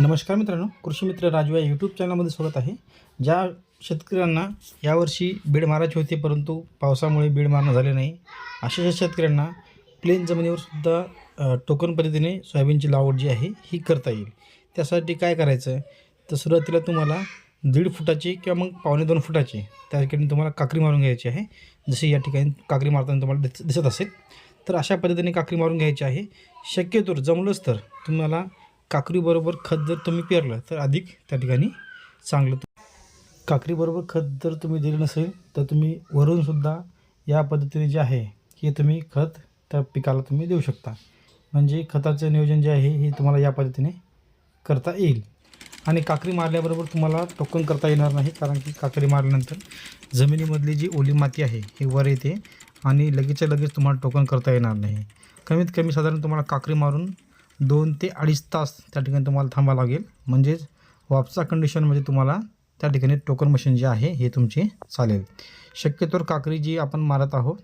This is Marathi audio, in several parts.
नमस्कार मित्रांनो कृषी मित्र राजू या यूट्यूब चॅनलमध्ये स्वागत आहे. ज्या शेतकऱ्यांना यावर्षी बीड मारायची होती परंतु पावसामुळे बीड मारणं झाले नाही अशा शेतकऱ्यांना प्लेन जमिनीवर सुद्धा टोकन पद्धतीने सोयाबीनची लागवड जी आहे ही करता येईल. त्यासाठी काय करायचं तर सुरुवातीला तुम्हाला दीड फुटाची किंवा मग पावणे दोन फुटाची त्या ठिकाणी तुम्हाला काकरी मारून घ्यायची आहे. जशी या ठिकाणी काकरी मारताना तुम्हाला दिस दिसत असेल. तर अशा पद्धतीने काकरी मारून घ्यायची आहे. शक्यतो जमलंच तर तुम्हाला काकरीबरोबर खत जर तुम्ही पेरलं तर अधिक त्या ठिकाणी चांगलं काकरीबरोबर खत जर तुम्ही दिलं नसेल तर तुम्ही वरूनसुद्धा या पद्धतीने जे आहे हे तुम्ही खत त्या पिकाला तुम्ही देऊ शकता. म्हणजे खताचं नियोजन जे आहे हे तुम्हाला या पद्धतीने करता येईल. आणि काकरी मारल्याबरोबर तुम्हाला टोकन करता येणार नाही कारण की काकरी मारल्यानंतर जमिनीमधली जी ओली माती आहे ही वर येते आणि लगेचच्या लगेच तुम्हाला टोकन करता येणार नाही. कमीत कमी साधारण तुम्हाला काकरी मारून दोन ते अडीच तास त्या ठिकाणी तुम्हाला थांबावं लागेल. म्हणजेच वापसा कंडिशनमध्ये म्हणजे तुम्हाला त्या ठिकाणी टोकन मशीन जे आहे हे तुमची चालेल. शक्यतोवर काकरी जी आपण मारत आहोत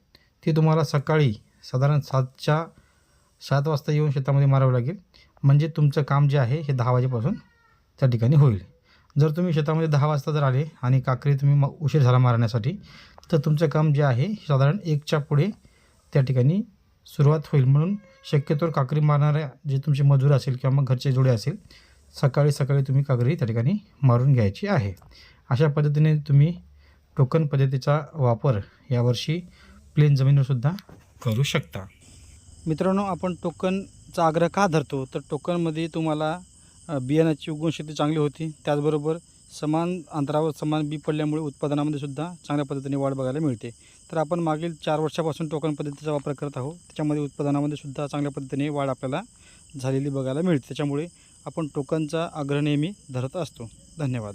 ती तुम्हाला सकाळी साधारण सातच्या सात वाजता येऊन शेतामध्ये मारावं लागेल. म्हणजे तुमचं काम जे आहे हे दहा वाजेपासून त्या ठिकाणी होईल. जर तुम्ही शेतामध्ये दहा वाजता जर आले आणि काकरी तुम्ही म उशीर झाला मारण्यासाठी तर तुमचं काम जे आहे साधारण एकच्या पुढे त्या ठिकाणी सुरुवात होईल म्हणून शक्यतोवर काकरी मारणाऱ्या जे तुमचे मजूर असेल किंवा मग घरचे जोडे असेल सकाळी सकाळी तुम्ही काकरी त्या ठिकाणी मारून घ्यायची आहे. अशा पद्धतीने तुम्ही टोकन पद्धतीचा वापर यावर्षी प्लेन जमिनीवरसुद्धा करू शकता. मित्रांनो आपण टोकनचा आग्रह का धरतो? तर टोकनमध्ये तुम्हाला बियाणाची बियाण्याची उगवणशक्ती चांगली होती. त्याचबरोबर समान अंतरावर समान बी पडल्यामुळे उत्पादनामध्ये सुद्धा चांगल्या पद्धतीने वाढ बघायला मिळते. तर आपण मागील चार वर्षापासून टोकन पद्धतीचा वापर करत आहोत. त्याच्यामध्ये उत्पादनामध्ये सुद्धा चांगल्या पद्धतीने वाढ आपल्याला झालेली बघायला मिळते. त्याच्यामुळे आपण टोकनचा आग्रह नेहमी धरत असतो. धन्यवाद.